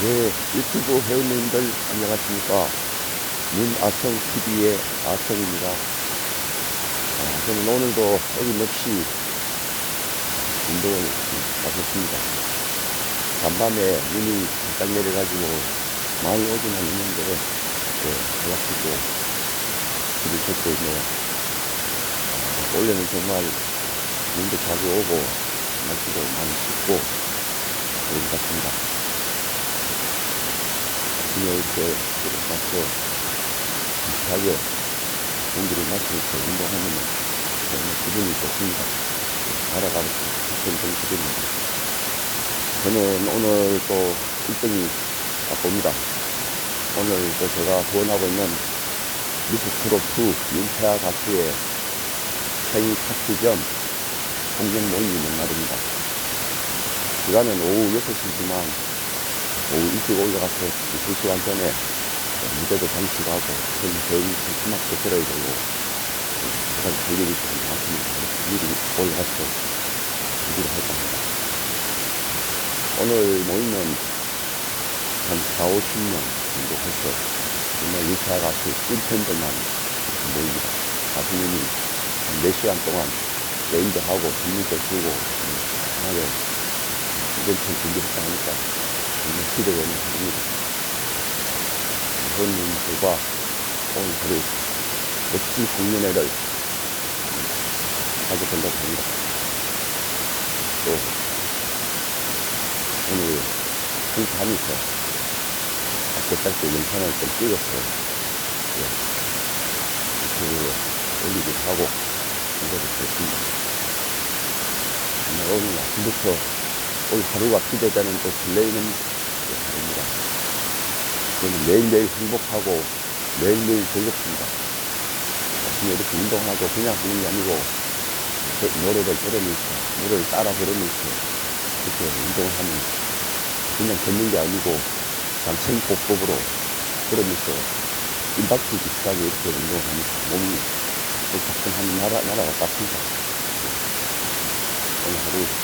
네, 유튜브 회원님들 안녕하십니까. 문아성TV의 아성입니다. 아, 저는 오늘도 어김없이 운동을 나섰습니다. 간밤에 눈이 살짝 내려가지고 많이 오진 않았는데, 네, 연락주고 길을 걷고 있네요. 아, 원래는 정말 눈도 자주 오고, 날씨도 많이 춥고, 그런 것 같습니다. 이렇게 일어나서 비슷하게 공기를 마시면서 운동하면 정말 기분이 좋습니다. 그런 그런 기분입니다. 저는 오늘 또 1등이 옵니다. 오늘 또 제가 후원하고 있는 미스트롯2 윤태아 가수의 생일 파티 겸 공연 모임이 있는 날입니다. 시간은 오후 6시지만 오후 일찍 올라가서 2시간 전에 무대도 장식하고 전 저희 스마트 들어야 되고 시간 걸리기 때문에 아침에 미리 올라가서 준비를 할 겁니다. 오늘 모임은 한 4, 50명 정도 해서 정말 유사 가수 1편들만 모입니다. 가수님이 한 4시간 동안 게임도 하고 재미도 주고 하게 이벤트 준비를 하니까 기대되는 일입니다. 부모님들과 오늘 하루 멋진 공연회를 하게 된다고 합니다. 또 오늘 한밤에서 학교 딸때 영상을 좀 찍어서 예, 유튜브에 올리기도 하고 이거를. 정말 오늘 아침부터 오늘 하루가 기대되는 또 설레이는. 저는 매일매일 행복하고 매일매일 즐겁습니다. 아침에 이렇게 운동하고 그냥 하는 게 아니고 저- 노래를 들으면서 노래를 따라 부르면서 이렇게 운동을 하면 그냥 듣는 게 아니고 장생복법으로 그러면서 일박수 비슷하게 이렇게 운동하면서 몸이 작성하는 나라, 나라가 같습니다. 오늘 하루